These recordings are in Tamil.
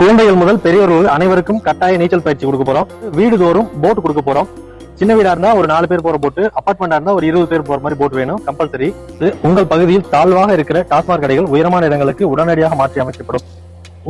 குழந்தைகள் முதல் பெரியவர்கள் அனைவருக்கும் கட்டாய நீச்சல் பயிற்சி கொடுக்க போறோம். வீடு தோறும் போட் கொடுக்க போறோம். சின்ன வீடா இருந்தா ஒரு நாலு பேர் போற போட்டு அப்பார்ட்மெண்டா இருந்தா ஒரு இருபது பேர் போற மாதிரி போட் வேணும் கம்பல்சரி உங்கள் பகுதியில் தாழ்வாக இருக்கிற டாஸ்மாக் கடைகள் உயரமான இடங்களுக்கு உடனடியாக மாற்றி அமைக்கப்படும்.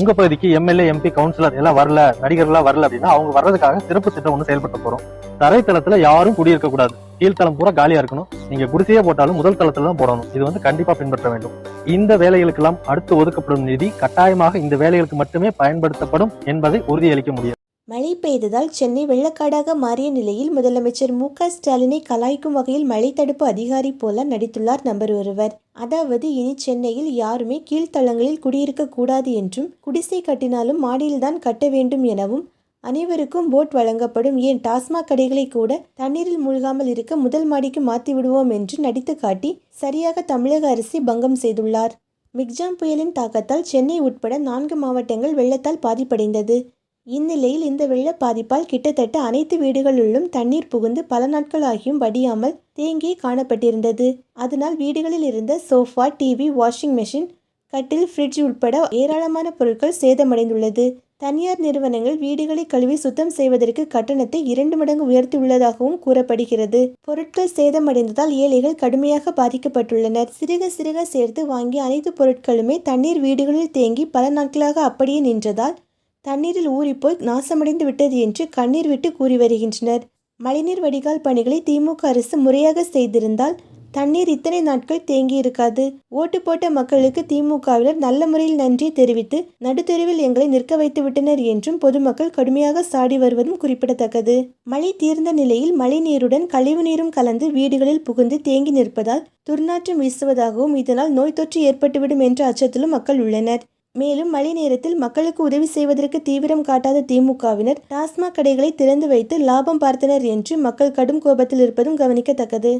உங்க பகுதிக்கு எம்எல்ஏ எம்பி கவுன்சிலர் எல்லாம் வரல நடிகர்லாம் வரல அப்படின்னா அவங்க வர்றதுக்காக சிறப்பு திட்டம் ஒன்று செயல்பட்டு போறோம். தரைத்தளத்துல யாரும் குடியிருக்க கூடாது. கீழ்த்தளம் பூரா காலியா இருக்கணும். நீங்க குடிசையே போட்டாலும் முதல் தளத்துல தான் போடணும். இது வந்து கண்டிப்பா பின்பற்ற வேண்டும். இந்த வேலைகளுக்கெல்லாம் அடுத்து ஒதுக்கப்படும் நிதி கட்டாயமாக இந்த வேலைகளுக்கு மட்டுமே பயன்படுத்தப்படும் என்பதை உறுதியளிக்க முடியும். மழை பெய்ததால் சென்னை வெள்ளக்காடாக மாறிய நிலையில் முதலமைச்சர் மு க ஸ்டாலினை கலாய்க்கும் வகையில் மழை தடுப்பு அதிகாரி போல நடித்துள்ளார் நபர் ஒருவர். அதாவது இனி சென்னையில் யாருமே கீழ்த்தளங்களில் குடியிருக்க கூடாது என்றும் குடிசை கட்டினாலும் மாடியில்தான் கட்ட வேண்டும் எனவும் அனைவருக்கும் போட் வழங்கப்படும். ஏன் டாஸ்மாக் கடைகளை கூட தண்ணீரில் மூழ்காமல் இருக்க முதல் மாடிக்கு மாற்றி விடுவோம் என்று நடித்து காட்டி சரியாக தமிழக அரசை பங்கம் செய்துள்ளார். மிக்ஜாம் புயலின் தாக்கத்தால் சென்னை உட்பட நான்கு மாவட்டங்கள் வெள்ளத்தால் பாதிப்படைந்தது. இந்நிலையில் இந்த வெள்ள பாதிப்பால் கிட்டத்தட்ட அனைத்து வீடுகளிலும் தண்ணீர் புகுந்து பல நாட்கள் ஆகியும் வடியாமல் தேங்கி காணப்பட்டிருந்தது. அதனால் வீடுகளில் இருந்த சோஃபா டிவி வாஷிங் மெஷின் கட்டில் ஃப்ரிட்ஜ் உட்பட ஏராளமான பொருட்கள் சேதமடைந்துள்ளது. தனியார் நிறுவனங்கள் வீடுகளை கழுவி சுத்தம் செய்வதற்கு கட்டணத்தை இரண்டு மடங்கு உயர்த்தியுள்ளதாகவும் கூறப்படுகிறது. பொருட்கள் சேதமடைந்ததால் ஏழைகள் கடுமையாக பாதிக்கப்பட்டுள்ளனர். சிறுக சிறுக சேர்த்து வாங்கிய அனைத்து பொருட்களுமே தண்ணீர் வீடுகளில் தேங்கி பல நாட்களாக அப்படியே நின்றதால் தண்ணீரில் ஊறிப்போய் நாசமடைந்து விட்டது என்று கண்ணீர் விட்டு கூறி வருகின்றனர். மழைநீர் வடிகால் பணிகளை திமுக அரசு முறையாக செய்திருந்தால் தண்ணீர் இத்தனை நாட்கள் தேங்கி இருக்காது. ஓட்டு போட்ட மக்களுக்கு திமுகவினர் நல்ல முறையில் நன்றி தெரிவித்து நடுத்தெருவில் எங்களை நிற்க வைத்து விட்டனர் என்றும் பொதுமக்கள் கடுமையாக சாடி வருவதும் குறிப்பிடத்தக்கது. மழை தீர்ந்த நிலையில் மழை நீருடன் கழிவு நீரும் கலந்து வீடுகளில் புகுந்து தேங்கி நிற்பதால் துர்நாற்றம் வீசுவதாகவும் இதனால் நோய் தொற்று ஏற்பட்டுவிடும் என்ற அச்சத்திலும் மக்கள் உள்ளனர். மேலும் மழை நேரத்தில் மக்களுக்கு உதவி செய்வதற்கு தீவிரம் காட்டாத திமுகவினர் டாஸ்மாக் கடைகளை திறந்து வைத்து லாபம் பார்த்தனர் என்று மக்கள் கடும் கோபத்தில் இருப்பதும் கவனிக்கத்தக்கது.